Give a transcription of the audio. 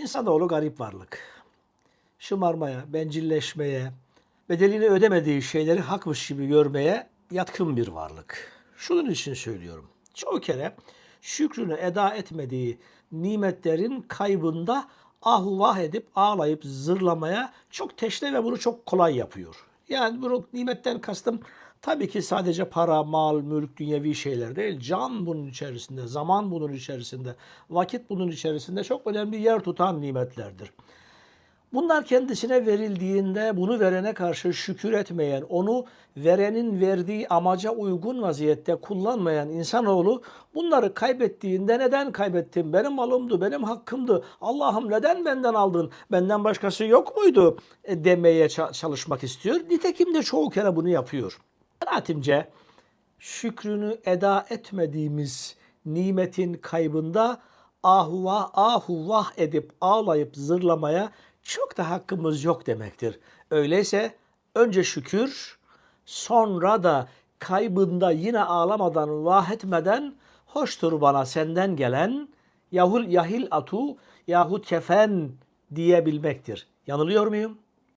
İnsanoğlu garip varlık. Şımarmaya, bencilleşmeye, bedelini ödemediği şeyleri hakmış gibi görmeye yatkın bir varlık. Şunun için söylüyorum. Çoğu kere şükrünü eda etmediği nimetlerin kaybında ahu edip ağlayıp zırlamaya çok teşne ve bunu çok kolay yapıyor. Yani bunu nimetten kastım tabii ki sadece para, mal, mülk, dünyevi şeyler değil. Can bunun içerisinde, zaman bunun içerisinde, vakit bunun içerisinde çok önemli yer tutan nimetlerdir. Bunlar kendisine verildiğinde bunu verene karşı şükür etmeyen, onu verenin verdiği amaca uygun vaziyette kullanmayan insanoğlu bunları kaybettiğinde neden kaybettim? Benim malımdı, benim hakkımdı. Allah'ım neden benden aldın? Benden başkası yok muydu? E, demeye ça- çalışmak istiyor. Nitekim de çoğu kere bunu yapıyor. Kanaatimce şükrünü eda etmediğimiz nimetin kaybında ahuvah ahuvah edip ağlayıp zırlamaya çok da hakkımız yok demektir. Öyleyse önce şükür sonra da kaybında yine ağlamadan vah etmeden hoştur bana senden gelen yahul yahil atu yahut kefen diyebilmektir. Yanılıyor muyum?